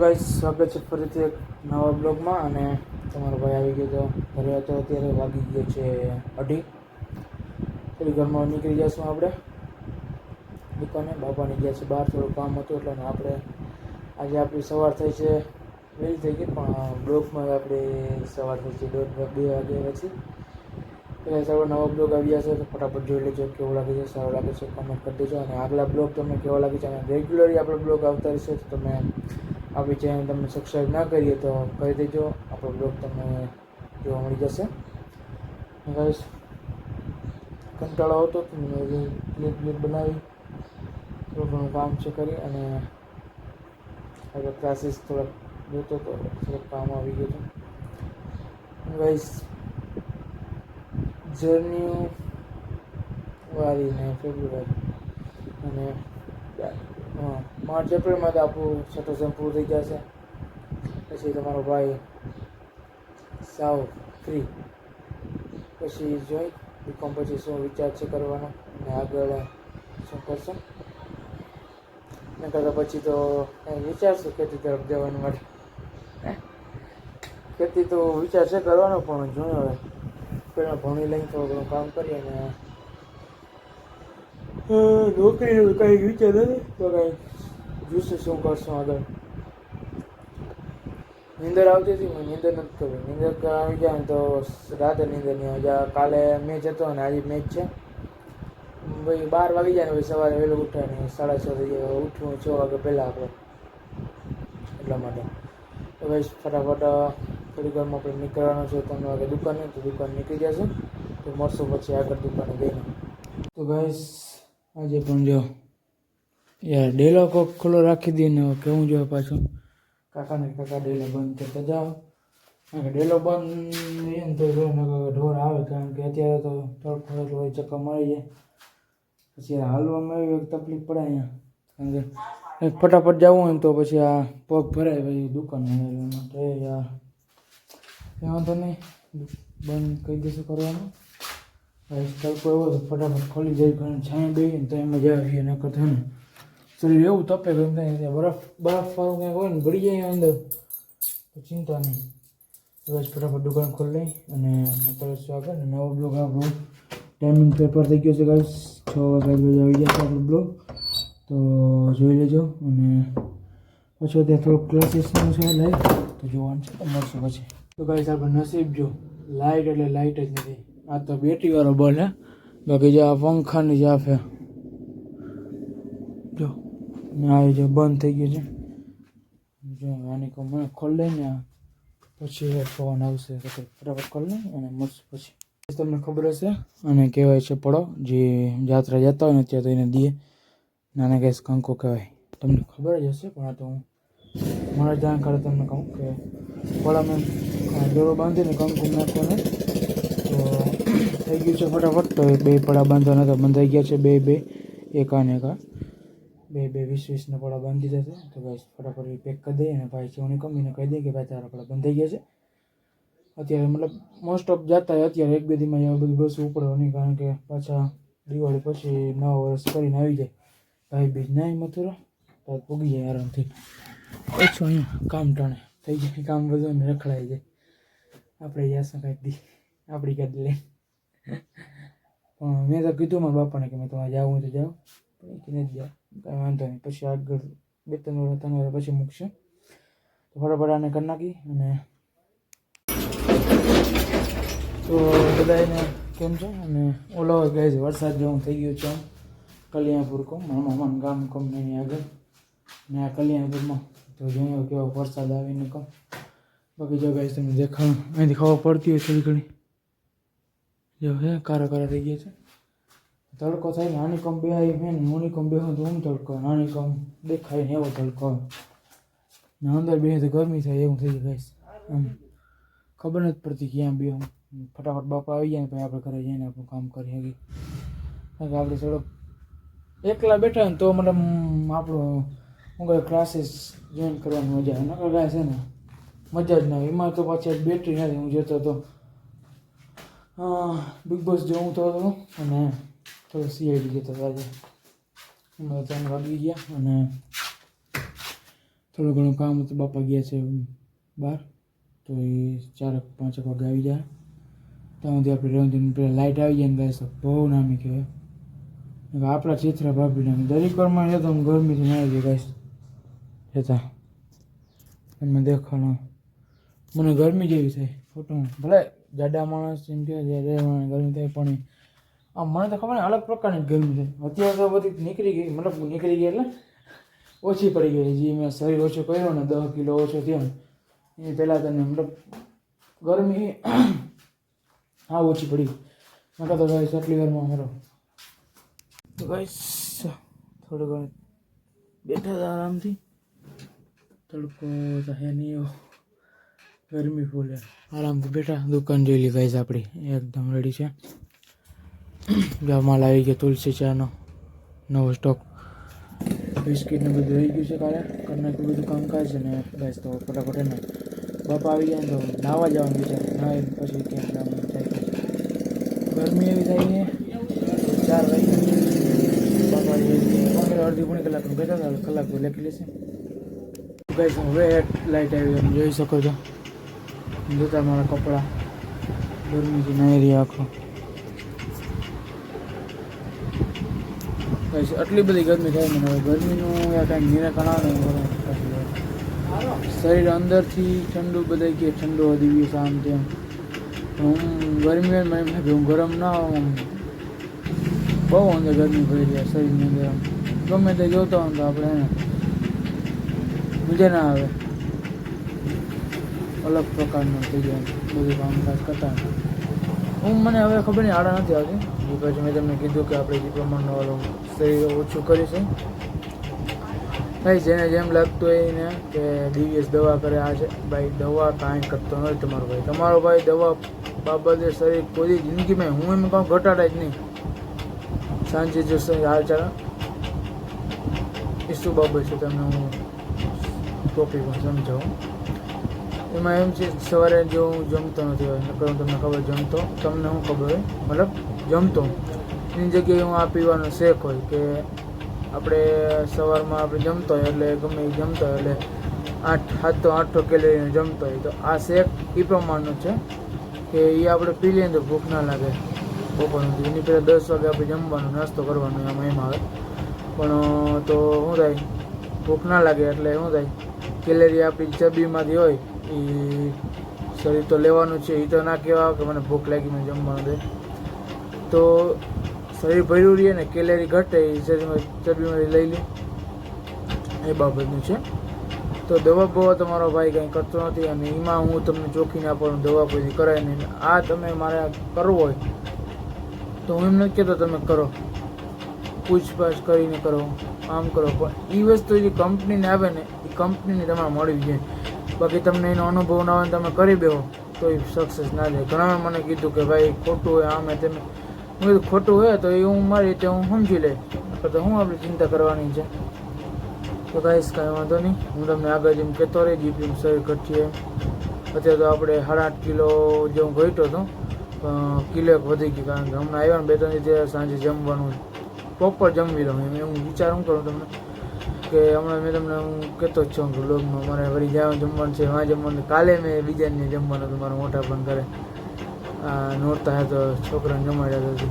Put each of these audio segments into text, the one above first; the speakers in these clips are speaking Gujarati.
ગાઈસ સ્વાગત છે ફરીથી એક નવા બ્લોગમાં અને તમારો ભાઈ આવી ગયો તો ઘરે હતો, અત્યારે વાગી ગયો છે અઢી. થોડી ઘરમાં નીકળી જઈશું આપણે. દુકાને બાપાની ગયા છે બહાર, થોડું કામ હતું એટલે આપણે આજે આપણી સવાર થઈ છે, વહેલી થઈ ગઈ, પણ બ્લોગમાં આપણે સવાર થઈ છે, દોઢ બે વાગ્યા પછી. એટલે સારો નવો બ્લોગ આવ્યા છે, તો ફટાફટ જોઈ લેજો કેવો લાગે છે, સારો લાગે છે કમેન્ટ કરી દેજો. અને આગલા બ્લોગ તમને કેવો લાગે છે, અને રેગ્યુલરલી આપણો બ્લોગ આવતા રહેશે, તો તમે આપણી ચેનલ તમે સબસ્ક્રાઈબ ના કરીએ તો કરી દેજો. આપણો બ્લોગ તમને જોવા મળી જશે. ગાઈસ કંટાળો આવતો તો મેં ક્લિપ ક્લિપ બનાવી. થોડું ઘણું કામ છે કરી અને હવે ક્લાસીસ થોડાક જોતો તો થોડુંક કામ આવી ગયું હતું. ગાઈસ જર્ની ને ફેબ્રુઆરી. અને હા માર્ચ એપ્રિલમાં તો આપણું છઠ્ઠું સેમ પૂરું થઈ જશે. પછી તમારો ભાઈ સાવ ફ્રી પછી જોઈ બીકોમ પછી શું વિચાર છે કરવાનો અને આગળ શું કરશો. ને કરતાં પછી તો કંઈ વિચારશું ખેતી તરફ જવાનું માટે. ખેતી તો વિચાર છે કરવાનો, પણ જોયો હવે. પહેલાં ભણી લઈને થોડું ઘણું કામ કરીએ અને નોકરીનું કંઈ વિચાર નથી? તો કંઈ જોઈશું શું કરશું આગળ. નીંદર આવતી હતી મને નીંદર નથી થતી નીંદર આવી જાય તો રાતે નીંદર નહીં આવી કાલે મેચ હતો અને આજે મેચ છે. ભાઈ બાર વાગી જાય ને ભાઈ સવારે વહેલું ઉઠાય ને સાડા છ થઈ જાય ઉઠવું છ વાગે પહેલાં આપણે. એટલા માટે. તો ભાઈ ફટાફટ થોડી વારમાં આપણે નીકળવાનું છે. ત્રણ વાગે દુકાને તો દુકાન નીકળી જશે. તો મળશું પછી આગળ દુકાને જઈને. તો ગાઈસ આજે પણ જો, યાર ડેલો કોક ખુલ્લો રાખી દઈએ ને કેવું જોઈએ પાછું કાકાને કાકા ડેલો બંધ કરતા જાઓ. ડેલો બંધ એમ તો જો ઢોર આવે કારણ કે અત્યારે તો તડકો હોય, ચક્કર મળી જાય. પછી હાલવામાં એવી તકલીફ પડે અહીંયા. કારણ કે ફટાફટ જવું હોય તો પછી આ પગ ભરાય પછી દુકાન માટે, યાર. એ વાંધો નહીં. બંધ કહી દઈશું કરવાનું. હવે એવો ફટાફટ ખોલી જાય, પણ છાંય બેસીએ ને તો એમાં જ આવીએ કરતા થાય ને શરીર એવું તપે થાય, ત્યાં બરફ બરફ વાળું કંઈક હોય ને ગળી જાય અંદર, તો ચિંતા નહીં. બસ ફટાફટ દુકાન ખોલી લઈ અને અત્યારે આગળ ને નવો બ્લોગ આપણો ટાઈમિંગ પેપર થઈ ગયો છે ગાઈસ છ વાગ્યા પછી આવી જશે આપણો બ્લોગ. તો જોઈ લેજો અને પછી ત્યાં થોડુંક ક્લાસીસનું છે લાઈટ તો જોવાનું છે મળશું પછી તો ગાઈસ આપણે નસીબ જો લાઇટ એટલે લાઇટ જ નથી. આ તો બેટરી વાળો બલ્બ હે? બાકી જે આ પંખાની જે આફે જો આ જે બંધ થઈ ગયું છે. જો આની કો મને ખોલ લઈને પછી ફોન આવશે તો ફટાફટ ખોલ લઈ અને મળશે પછી. તમને ખબર હશે, અને કહેવાય છે પડો જે જાત્રા જતા હોય ને ત્યાં તો એને દીએ. નાના ગેસ કંકો કહેવાય. તમને ખબર જ હશે, પણ આ તો હું મારા જાણકારી તમને કહું કે પડામાં દોરો બાંધીને કંકુ નાખો તો થઈ ગયું છે ફટાફટ. તો બે પડા બાંધવાના હતા બંધાઈ ગયા છે બે બે. એકાને ને એક બે બે, વીસ, વીસના પડા બાંધી દીધા છે. તો ભાઈ ફટાફટ પેક કરી દઈએ અને ભાઈ ચેવણી કમીને કહી દઈએ કે ભાઈ તારા પડા બંધાઈ ગયા છે. અત્યારે મતલબ મોસ્ટ ઓફ જતા અત્યારે એક, બે દીમાં આ બધી બસ ઉપડવાની કારણ કે પાછા દિવાળી પછી નવા વર્ષ કરીને આવી જાય. ભાઈ બીજ નાય મથુરા તો પૂગી જાય આરામથી. ઓછું અહીંયા કામ ટાણે. થઈ જાય, કામ બધું રખડાઈ જાય. આપણે યાસા કાંઈક દી આપણી કાઢી લે પણ મેં તો કીધું મારા બાપાને કે મેં તમારે જાવું હોય તો જાઓ. પણ એ કે નથી જાઓ કાંઈ વાંધો નહીં. પછી આગળ બે ત્રણ વાર ત્રણ વાર પછી મૂકશે. તો ફટાફટ આને કરી નાખી અને તો બધાને કેમ છે? અને ઓલો ગઈ છે, વરસાદ જેવું થઈ ગયું છે કલ્યાણપુર કોમ મારા મામાનું ગામ કોમ ને એની આગળ. ને આ કલ્યાણપુરમાં તો જોઈએ કેવો વરસાદ આવીને કહું બાકી જો ગાઈસ તમને દેખાણ અહીંથી ખબર પડતી હોય થોડી ઘણી જો હે, કારા કારા થઈ ગયા છે. તડકો થાય ને આની કમ બે આવી હે ને મોની કમ બે તો તડકો નાની કમ દેખાય ને એવો તડકો ને અંદર બે તો ગરમી થાય એવું થઈ જાય આમ ખબર નથી પડતી ક્યાં બી હું. ફટાફટ બાપા આવી જાય ને પછી આપણે ઘરે જઈને આપણું કામ કરી શકીએ. કારણ કે આપણે થોડોક એકલા બેઠા ને તો મતલબ આપણું હું ક્લાસીસ જોઈન કરવાની મજા નકર કાંઈ છે ને, મજા જ ના એમાં તો પાછી બેટરી નથી, હું જોતો હતો બિગ બોસ જોઉં તો હતો અને થોડું સીઆઈડી જતો હતો આજે એમાં ત્રણ વાગી ગયા અને થોડું ઘણું કામ હતું. બાપા ગયા છે બહાર, તો એ ચારક પાંચક વાગે આવી જાય. ત્યાં સુધી આપણે રંજન પેલા લાઇટ આવી જાય ને ગાય તો બહુ નામી કહેવાય આપણા ચિત્ર ભાભી નામી દરેક વારમાં જતો હું ગરમીથી ના આવી ગાય જતા એમાં દેખાણો. મને ગરમી જેવી થાય ફોટો ભલે જાડા માણસ એમ કહે જાડા ગરમી થાય પણ આમ મને તો ખબર ને અલગ પ્રકારની ગરમી થાય અત્યારે તો બધી નીકળી ગઈ, મતલબ નીકળી ગઈ એટલે ઓછી પડી ગઈ જે મેં શરીર ઓછું કર્યો ને દસ કિલો ઓછો થયો ને, એ પહેલાં તને મતલબ ગરમી હા ઓછી પડી. મેં તો ગાઈસ આટલી વારમાં મારો તો ગાઈસ થોડું ઘણું બેઠા હતા આરામથી. તડકો તો નહીં ગરમી ફૂલ. હે. આરામથી બેઠા દુકાન જોઈ લી ગાઈસ આપણી એકદમ રેડી છે. જો માલ આવી ગયો તુલસી ચાનો નવો સ્ટોક બિસ્કિટ ને બધું રહી ગયું છે કાલે. કરી નાખ્યું બધું કામકાજ છે ને બસ તો ફટાફટ એને બાપા આવી જાય ને તો નાવા જવાનું વિચાર નાય પછી ક્યાંક જવાનું વિચાર ગરમી એવી થાય છે. ચાર વાગે બાપા આવી જાય. પંદર અડધી પોણી કલાકનું કહેતા હતા કલાક તો લેખી લેશે. ગાઈસ હવે લાઇટ આવી તમે જોઈ શકો છો. જોતા મારા કપડાં. ગરમીથી નાઈ રહ્યા આખો. આટલી બધી ગરમી થાય મને હવે. ગરમીનું કાંઈ નિરાકરણ આવે. શરીર અંદરથી ઠંડુ બધા કે ઠંડુ વધી ગયું શામ તેમ હું ગરમી મને એમ થાય હું ગરમ ના હોઉં બહુ અંદર ગરમી પડી રહ્યા શરીરની અંદર ગમે તે જોતો હોય તો આપણે મજા ના આવે. અલગ પ્રકારનું થઈ જાય. બધું કામકાજ કરતા હું મને હવે ખબર નહીં, આડા નથી આવતી. બીકોઝ મેં તમને કીધું કે આપણે પ્રમાણનું ઓલું શરીર ઓછું કરીશું. ભાઈ, જેને જેમ લાગતું હોય એને કે ડીવીએસ દવા કરે, આ છે. ભાઈ, દવા કાંઈ કરતો નથી તમારો ભાઈ. તમારો ભાઈ દવા બાબતે શરીર કોઈ જિંદગીમાં હું એમ કાંઈ ઘટાડે જ નહીં. સાંજે જો હાલ ચાલ. એ શું બાબત છે, તમને હું ટોપિક સમજાવું. એમાં એમ છે, સવારે જો હું જમતો નથી હોય, નકર હું તમને ખબર, જમતો, તમને હું ખબર હોય, મતલબ જમતો. એની જગ્યાએ હું આ પીવાનો શેક હોય કે આપણે સવારમાં આપણે જમતો હોય, એટલે ગમે એ જમતો હોય, એટલે આઠ સાતસો આઠસો કેલરીનો જમતો હોય, તો આ શેક એ પ્રમાણનો છે કે એ આપણે પી લઈએ તો ભૂખ ના લાગે. બપોરનું એની પહેલાં દસ વાગે આપણે જમવાનું, નાસ્તો કરવાનો એમાં એમ આવે. પણ તો શું થાય? ભૂખ ના લાગે એટલે શું થાય? કેલેરી આપણી ચરબીમાંથી હોય એ શરીર તો લેવાનું છે એ તો ના કહેવા કે મને ભૂખ લાગી, મને જમવાનું દે. તો શરીર ભર્યું રહીએ ને, કેલેરી ઘટે એ શરીરમાં ચરબીમાંથી લઈ લે. એ બાબતનું છે. તો દવા બવા તમારો ભાઈ કંઈ કરતો નથી અને એમાં હું તમને ચોખીને ના પડું દવા કોઈ કરાય નહીં આ તમે મારે કરવું હોય, તો હું એમ નથી કહેતો તમે કરો. પૂછપાછ કરીને કરો, આમ કરો, પણ એ વસ્તુ જે કંપનીને આવે ને એ કંપનીને તમારે મળવી જોઈએ બાકી તમને એનો અનુભવ ના હોય તમે કરી બેહો તો એ સક્સેસ ના જાય. ઘણા મને કીધું કે ભાઈ ખોટું હોય, આમે તેમે. હું કીધું, ખોટું હોય તો એ હું મારી રીતે હું સમજી લે. તો હું આપણે ચિંતા કરવાની છે. તો ગાઈસ કાંઈ વાંધો નહીં. હું તમને આગળ જેમ કહેતો રહી જીપી શરીર ઘટીએ અત્યારે તો આપણે સાડા આઠ કિલો જેવું ઘટ્યો હતો કિલો એક વધી ગયું, કારણ કે હમણાં આવ્યા ને બે ત્રણ રીતે સાંજે જમવાનું પ્રોપર જમી લઉં એમ હું વિચાર શું કરું તમને. કે હમણાં મેં તમને હું કહેતો જ છું બ્લોગમાં મારે વળી જ્યાં જમવાનું છે. વાં જમવાનું કાલે મેં બીજાને જમવાનું હતું. મારા મોટા પણ ઘરે. નોરતા હતા છોકરાને જમાડ્યા હતો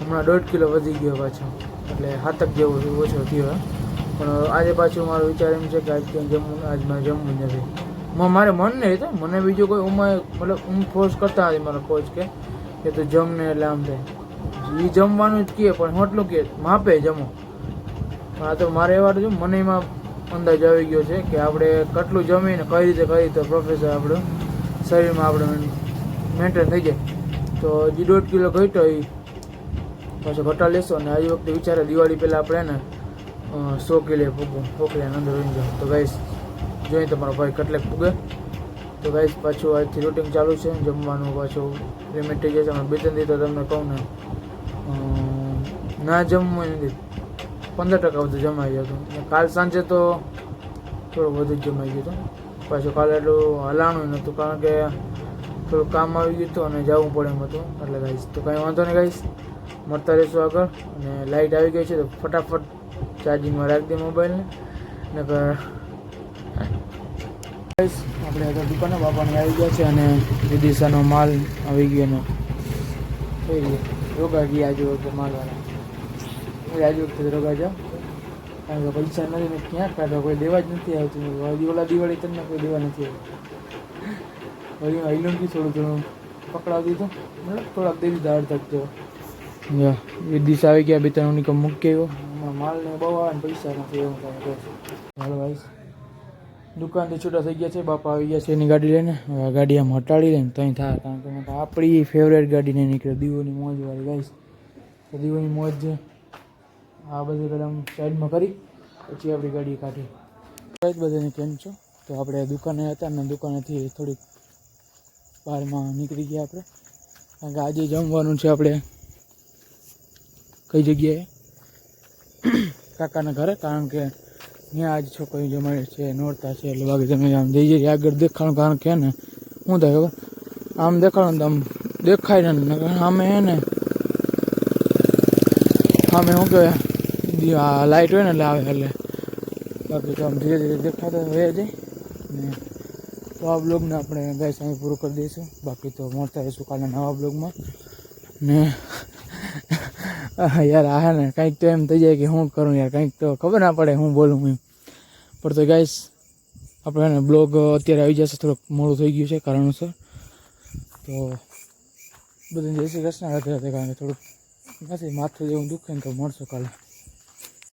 હમણાં દોઢ કિલો વધી ગયો પાછો. એટલે હાથક જેવો ઓછો થયો પણ આજે પાછું મારો વિચાર એમ છે કે આજ ક્યાંય જમવું, આજ મારે જમવું નથી. મારે મન નહીં તો મને બીજું કોઈ ઉમાં મતલબ હું ફોર્સ કરતા નથી મારો કોચ કે કે તું જમને એટલે આમ થાય. એ જમવાનું જ કહે, પણ હોટલું કે માપે જમો. હા, તો મારે એવા જો મને એમાં અંદાજ આવી ગયો છે કે આપણે કેટલું જમીને કઈ રીતે કઈ તો પ્રોફેસર આપણું શરીરમાં આપણે મેન્ટેન થઈ જાય. તો જે દોઢ કિલો ઘટ્યો એ પાછો ઘટા લેશો અને આવી વખતે વિચારે દિવાળી પહેલાં આપણે એને સો કિલે ફૂગું ફોકલીને અંદર રહી જાઓ તો ગાઈશ જોઈએ તમારો ભાઈ કેટલેક ફૂગે તો ગાઈસ પાછું આજથી રૂટિન ચાલુ છે, જમવાનું પાછું લિમિટ થઈ જશે. બે ત્રણ તો તમને કહું ને ના જમવું નથી. પંદર ટકા બધું જમાઈ ગયું ને કાલ સાંજે તો થોડું વધુ જમાઈ ગયું હતું. પાછું કાલે એટલું હલાણું નહોતું, કારણ કે થોડું કામ આવી ગયું હતું અને જવું પડે એમ હતું. એટલે ગાઈશ તો કાંઈ વાંધો નહીં ગાઈશ મળતા રહીશું આગળ. અને લાઇટ આવી ગઈ છે તો ફટાફટ ચાર્જિંગમાં રાખી દે મોબાઈલને. નકર ગાઈશ આપણે આગળ દુકાને બાપાને આવી ગયા છે અને વિદિશાનો માલ આવી ગયો એનો. થઈ ગયો રોગા ગયા જો માલવાળા. હું આજે વખતે રોગા જાઓ. કારણ કે પૈસા નથી ને ક્યાં કાઢવા કોઈ દેવા જ નથી આવતી. ઓલા દિવાળી તમને કોઈ દેવા નથી આવતું. વળી હૈલુંથી થોડું થોડું પકડાવી દીધું. મતલબ થોડાક દે દીધા અડધા તો એ દિશ આવી ગયા બે ત્રણ નિકમ મૂકી આવ્યો. બહુ આવે ને પૈસા નથી એવું તમે કહો હાલો ભાઈ દુકાનથી છૂટા થઈ ગયા છે બાપા આવી ગયા છે એની ગાડી લઈને. ગાડી આમ હટાડી લઈને ત્યાં થાય કારણ કે આપણી ફેવરેટ ગાડી નહીં નીકળે દીવોની મોજ વાળી ગાઈશ તો દીવોની મોજ છે. આ બધી પહેલાં સાઈડમાં કરી, પછી આપણી ગાડી કાઢી. કઈ બધાને કેમ છો. તો આપણે દુકાને હતા ને દુકાનેથી થોડીક બહારમાં નીકળી ગયા આપણે. કારણ કે આજે જમવાનું છે આપણે કઈ જગ્યાએ? કાકાના ઘરે, કારણ કે ત્યાં આજ છોકરી જમાડે છે, નોરતા છે, એટલે બાકી તમે આમ જઈ જઈએ આગળ દેખાડું, કારણ કે ને શું થાય ખબર? આમ દેખાડો ને તો આમ દેખાય ને અમે એને ને શું કહેવાય? આ લાઇટ હોય ને એટલે આવે એટલે. બાકી તો આમ ધીરે ધીરે દેખાતા હોય જાય ને તો આ બ્લોગને આપણે ગાય સામે પૂરું કરી દઈશું. બાકી તો મળતા રહીશું કાલે નવા બ્લોગમાં ને યાર, આ ને કંઈક તો એમ થઈ જાય કે શું કરું યાર? કંઈક તો ખબર ના પડે હું બોલું એમ. પણ તો ગાઈસ, આપણે એને બ્લોગ અત્યારે આવી જશે, થોડુંક મોડું થઈ ગયું છે કારણોસર. તો બધાને જય શ્રી કૃષ્ણ. રાધે કારણ કે થોડુંક નથી, માથું જેવું દુખે તો મળશું કાલે.